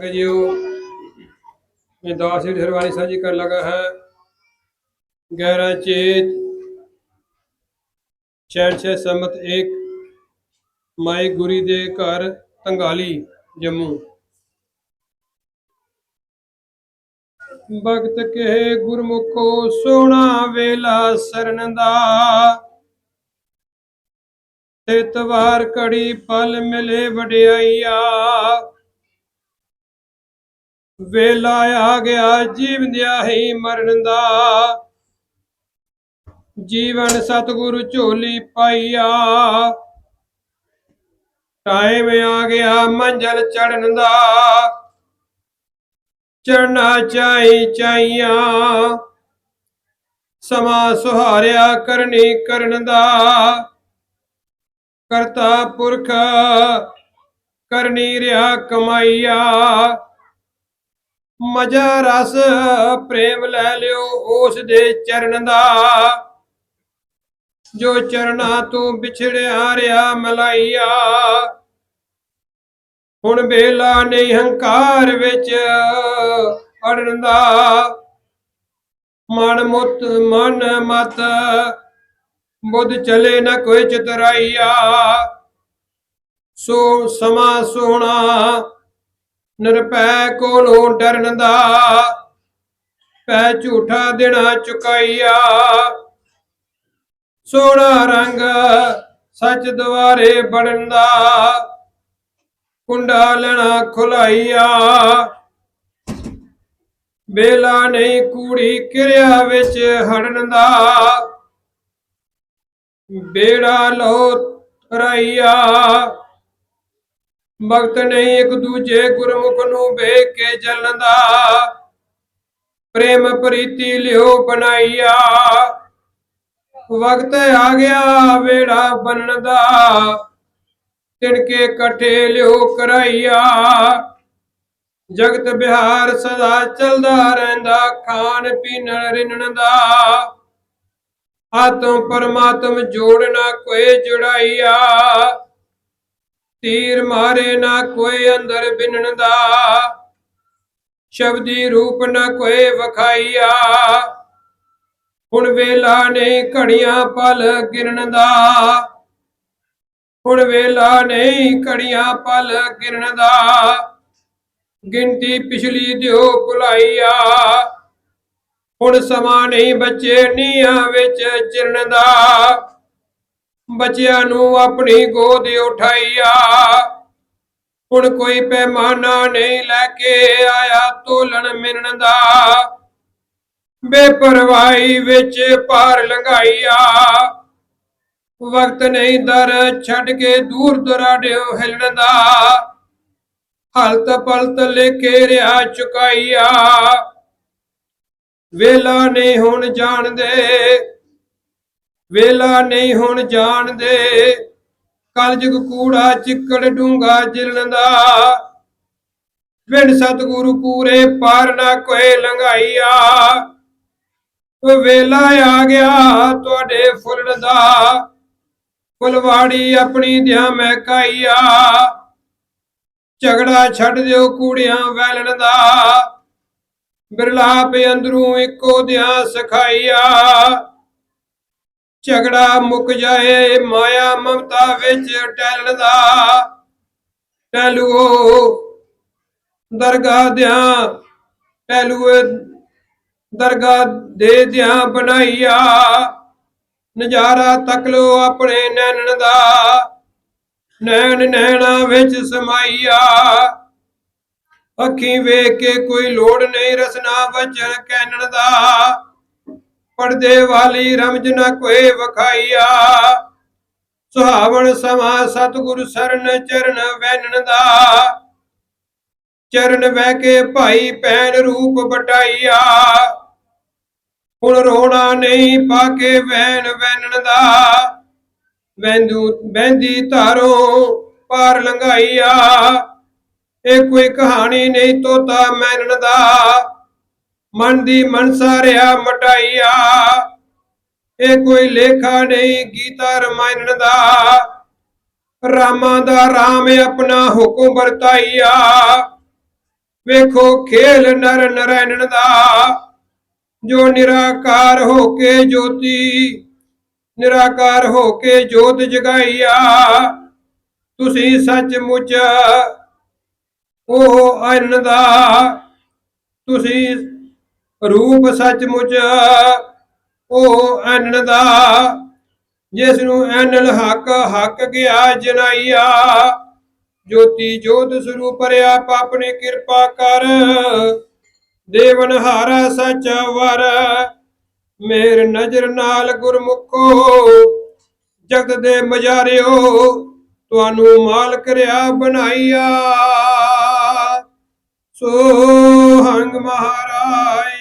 ਸੰਗਤ ਜੀਓ ਇਹ ਦਾਸ ਜੀ ਹਰਵਾਨੀ ਸਾਂਝੀ ਕਰਨ ਲੱਗਾ ਹੈ। 11 ਚੇਤ ਛੇ ਸਮਤ ਇੱਕ ਮਾਈ ਗੁਰੀ ਦੇ ਘਰ ਤੰਗਾਲੀ ਜੰਮੂ। ਭਗਤ ਕੇ ਗੁਰਮੁਖੋ ਸੋਹਣਾ ਵੇਲਾ ਸਰਨ ਦਾ ਤਿਤਵਾਰ ਕੜੀ ਪਲ ਮਿਲੇ ਵਡਿਆਈਆ। ਵੇਲਾ ਆ ਗਿਆ ਜੀਵਦਿਆ ਹੀ ਮਰਨ ਦਾ। ਜੀਵਨ ਸਤਿਗੁਰੂ ਝੋਲੀ ਪਾਈਆ। ਟਾਈਮ ਆ ਗਿਆ ਮੰਜ਼ਲ ਚੜਨ ਦਾ। ਚੜਨਾ ਚਾਈ ਚਾਈਆਂ ਸਮਾਂ ਸੁਹਾਰਿਆ ਕਰਨੀ ਕਰਨ ਦਾ। ਕਰਤਾ ਪੁਰਖ ਕਰਨੀ ਰਿਆ ਕਮਾਈਆ। ਮਜਾ ਰਸ ਪ੍ਰੇਮ ਲੈ ਲਿਓ ਉਸ ਦੇ ਚਰਨ ਦਾ। ਜੋ ਚਰਨਾ ਤੂੰ ਵਿਛੜਿਆ ਰਿਆ ਮਲਾਈਆ। ਹੁਣ ਵੇਲਾ ਨਹੀਂ ਹੰਕਾਰ ਵਿੱਚ ਅੜਨ ਦਾ। ਮਨ ਮੁਤ, ਮਨ ਮਤ, ਬੁੱਧ ਚਲੇ ਨਾ ਕੋਈ ਚਤਰਾਈਆ। ਸੋ ਸਮਾ ਸੋਣਾ ਨਿਰਪੈ ਕੋਲੋਂ ਡਰਨ ਦਾ ਪੈ ਝੂਠਾ ਦੇਣਾ ਚੁਕਾਈਆ। ਸੋਹਣਾ ਰੰਗ ਸੱਚ ਦੁਆਰੇ ਬੜਨ ਦਾ ਕੁੰਡਾ ਲੈਣਾ ਖੁਲਾਈਆ। ਬੇਲਾ ਨਹੀਂ ਕੂੜੀ ਕਿਰਿਆ ਵਿੱਚ ਹੜਨ ਦਾ ਬੇੜਾ ਲੋ ਰਾਈਆ। ਭਗਤ ਨਹੀਂ ਇੱਕ ਦੂਜੇ ਗੁਰਮੁਖ ਨੂੰ ਵੇਖ ਕੇ ਚੱਲਣ ਪ੍ਰੇਮ ਪ੍ਰੀਤੀ ਲਿਓ ਬਣਾਈਆ। ਵਕਤ ਆ ਗਿਆ ਵੇੜਾ ਬਣਨ ਦਾ। ਤਿਣਕੇ ਇਕੱਠੇ ਲਿਓ ਕਰਾਈਆ। ਜਗਤ ਬਿਹਾਰ ਸਦਾ ਚਲਦਾ ਰਹਿੰਦਾ, ਖਾਣ ਪੀਣ ਰਿੰਨਣ ਦਾ। ਆਤਮ ਪਰਮਾਤਮ ਜੋੜਨਾ ਕੋਈ ਜੁੜਾਈਆ। ਤੀਰ ਮਾਰੇ ਨਾ ਕੋਈ ਅੰਦਰ ਬਿਨਣ ਦਾ। ਸ਼ਬਦੀ ਰੂਪ ਨਾ ਕੋਈ ਵਖਾਈਆ। ਹੁਣ ਵੇਲਾ ਨਹੀਂ ਘੜੀਆਂ ਪਲ ਗਿਰਨ ਦਾ। ਹੁਣ ਵੇਲਾ ਨਹੀਂ ਘੜੀਆਂ ਪਲ ਗਿਰਨ ਦਾ। ਗਿਣਤੀ ਪਿਛਲੀ ਦਿਓ ਭੁਲਾਈਆ। ਹੁਣ ਸਮਾਂ ਨਹੀਂ ਬੱਚੇ ਨੀਹਾਂ ਵਿੱਚ ਚਿਰਨ ਦਾ। ਬੱਚਿਆਂ ਨੂੰ ਆਪਣੀ ਗੋਦ ਉਠਾਈਆ ਹੁਣ ਕੋਈ ਪੈਮਾਨਾ ਨਹੀਂ ਲੈ ਕੇ ਆਇਆ ਤੋਲਣ ਮਿਲਣ ਦਾ। ਬੇਪਰਵਾਹੀ ਵਿੱਚ ਪਾਰ ਲੰਘਾਈਆ ਵਕਤ ਨਹੀਂ ਦਰ ਛੱਡ ਕੇ ਦੂਰ ਦਰਾਡਿਓ ਹਿਲਣ ਦਾ। ਹਲਤ ਪਲਤ ਲੇਕੇ ਰਿਆ ਚੁਕਾਈਆ ਵੇਲਾ ਨਹੀਂ ਹੁਣ ਜਾਣਦੇ। ਵੇਲਾ ਨਹੀਂ ਹੁਣ ਜਾਣਦੇ। ਕਲਯੁਗ ਕੂੜਾ, ਚਿੱਕੜ ਡੂੰਗਾ ਜਿਲਣ ਦਾ ਵਿਣ ਸਤਿਗੁਰੂ ਪੂਰੇ ਪਾਰ ਨਾ ਕੋਈ ਲੰਘਾਈਆ। ਵੇਲਾ ਆ ਗਿਆ ਤੁਹਾਡੇ ਫੁੱਲਣ ਦਾ ਫੁਲਵਾੜੀ ਆਪਣੀ ਦਿਆ ਮਹਿਕਾਈਆ। ਝਗੜਾ ਛੱਡ ਦਿਓ ਕੂੜਿਆਂ ਵੈਲਣ ਦਾ ਬਿਰਲਾਪ ਅੰਦਰੋਂ ਇੱਕੋ ਦਿਆ ਸਖਾਈਆ। ਝਗੜਾ ਮੁੱਕ ਜਾਏ, ਮਾਇਆ ਮਮਤਾ ਵਿੱਚ ਟੈਲਣ ਦਾ ਟੈਲੂਓ ਦਰਗਾਹ ਦਿਆਂ ਟੈਲੂਏ ਦਰਗਾਹ ਦੇ ਦਿਆਂ ਬਣਾਈਆ। ਨਜ਼ਾਰਾ ਤੱਕ ਲੋ ਆਪਣੇ ਨੈਣਨ ਦਾ, ਨੈਣ ਨੈਣਾ ਵਿੱਚ ਸਮਾਈਆ। ਅੱਖੀ ਵੇਖ ਕੇ ਕੋਈ ਲੋੜ ਨਹੀਂ ਰਸਨਾ ਵਚਨ ਕਹਿਣ ਦਾ। ਪਰਦੇ ਵਾਲੀ ਰਮਜ ਨਾ ਕੋਈ ਵਖਾਈਆ। ਸੁਹਾਵਣ ਸਮਾ ਸਤਿਗੁਰ ਸਰਨ ਚਰਨ ਵੈਨਣ ਦਾ। ਚਰਨ ਵਹਿ ਕੇ ਭਾਈ ਪੈਨ ਰੂਪ ਬਟਾਈਆ ਹੁਣ ਰੋਣਾ ਨਹੀਂ ਪਾ ਕੇ ਵੈਨ ਵੈਨਣ ਦਾ। ਵੈਂਦੂ ਬੈੰਦੀ ਧਾਰੋ ਪਾਰ ਲੰਘਾਈਆ। ਇਹ ਕੋਈ ਕਹਾਣੀ ਨਹੀਂ ਤੋਤਾ ਮੈਨਣ ਦਾ। ਮਨ ਦੀ ਮਨਸਾ ਰਿਆ ਮਟਾਈਆ। ਇਹ ਕੋਈ ਲੇਖਾ ਨਹੀਂ, ਗੀਤਾ ਰਮਾਇਣ ਦਾ। ਰਾਮਾਂ ਦਾ ਰਾਮ ਆਪਣਾ ਹੁਕਮ ਵਰਤਾਈਆ। ਵੇਖੋ ਖੇਲ ਨਰ ਨਰੈਣਨ ਦਾ। ਜੋ ਨਿਰਾਕਾਰ ਹੋ ਕੇ ਜੋਤੀ, ਨਿਰਾਕਾਰ ਹੋ ਕੇ ਜੋਤ ਜਗਾਈਆ। ਤੁਸੀਂ ਸੱਚਮੁੱਚ ਉਹ ਅਨ ਦਾ। ਤੁਸੀਂ ਰੂਪ ਸੱਚਮੁੱਚ ਉਹ ਅਨ ਦਾ ਜਿਸ ਨੂੰ ਐਨਲ ਹੱਕ ਹੱਕ ਗਿਆ ਜਨਾਈਆ। ਜੋਤੀ ਜੋਤ ਸਰੂਪ ਰਿਆ ਆਪਣੀ ਕਿਰਪਾ ਕਰ। ਦੇਵਨ ਹਾਰਾ ਸੱਚਾ ਵਰ। ਮੇਰ ਨਜ਼ਰ ਨਾਲ ਗੁਰਮੁਖੋ, ਜਗਤ ਦੇ ਮਜਾਰਿਓ, ਤੁਹਾਨੂੰ ਮਾਲਕ ਰਿਆ ਬਣਾਈਆ। ਸੋ ਹੰਗ ਮਹਾਰਾਜ।